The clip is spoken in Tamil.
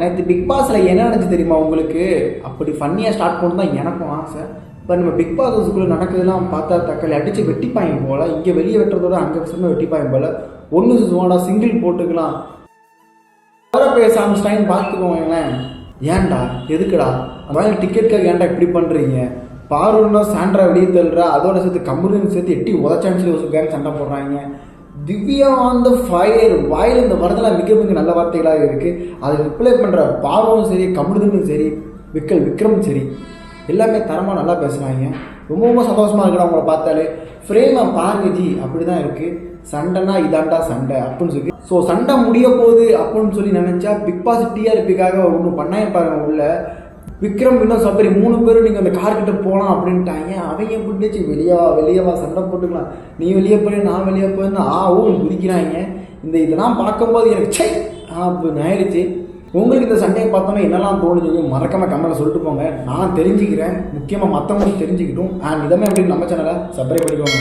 நேற்று பிக் பாஸில் என்ன நடந்துச்சு தெரியுமா உங்களுக்கு? அப்படி ஃபன்னியாக ஸ்டார்ட் பண்ணு தான் எனக்கும் ஆசை. இப்போ நம்ம பிக் பாஸ் ஹவுஸ்க்குள்ளே நடக்குதுலாம் பார்த்தா தக்காளி அடித்து வெட்டிப்பாயும் போல் இங்கே வெளியே வெட்டுறதோட அங்கே பசங்க வெட்டிப்பாயும் போல். ஒன்று சுவாடா சிங்கிள் போட்டுக்கலாம். அவரை பேச ஆரம்பிச்சிட்டாங்கன்னு பார்த்துக்கோங்களேன் ஏன்டா? எதுக்குடா? அந்த டிக்கெட்டுக்காக ஏன்டா இப்படி பண்ணுறீங்க பார்வனா சாண்ட்ரா வெளியே தள்ளுறா அதோட சேர்த்து கம்முன்னு சேர்த்து எட்டி உதச்சான்னு சொல்லி ஒரு கேங் சண்டை போடுறாங்க. திவ்யா ஆன் த ஃபயர் வாயில் இந்த வரதெல்லாம் மிக மிக நல்ல வார்த்தைகளாக இருக்குது அதை ரிப்ளை பண்ணுற பார்வம் சரி கம்முனும் சரி விக்கல் விக்ரமும் சரி எல்லாமே தரமாக நல்லா பேசுகிறாங்க ரொம்ப ரொம்ப சந்தோஷமாக இருக்குடா அவங்கள பார்த்தாலே. ஃப்ரேமை பாருங்க ஜி அப்படி தான் இருக்குது சண்டைனா இதாண்டா சண்டை அப்படின்னு சொல்லி. ஸோ சண்டை முடிய போகுது அப்படின்னு சொல்லி நினச்சா பிக் பாஸ் டிஆர்பிக்காக ஒன்று பண்ணாங்க பாருங்க உள்ள. விக்ரம் இன்னும் சபரி மூணு பேரும் நீங்கள் அந்த கார் கிட்ட போகலாம் அப்படின்ட்டாங்க. அவங்க பிடிச்சி வெளியே வெளியே வா சண்டை போட்டுக்கலாம். நீ வெளியே போய் நான் வெளியே போயிருந்து ஆ ஊன்னு குதிக்கிறாங்க. இந்த இதெல்லாம் பார்க்கும்போது எனக்கு சை அப்படின்னு ஆயிடுச்சு. உங்களுக்கு இந்த சண்டையை பார்த்தோன்னா என்னெல்லாம் தோணுச்சு மறக்காம கமெண்ட்ல சொல்லிட்டு போங்க. நான் தெரிஞ்சுக்கிறேன். முக்கியமாக மற்றவங்களுக்கு தெரிஞ்சுக்கிட்டும். அண்ட் இதமே அப்படின்னு நம்ம சேனலை சப்ஸ்கிரைப் பண்ணிக்கோங்க.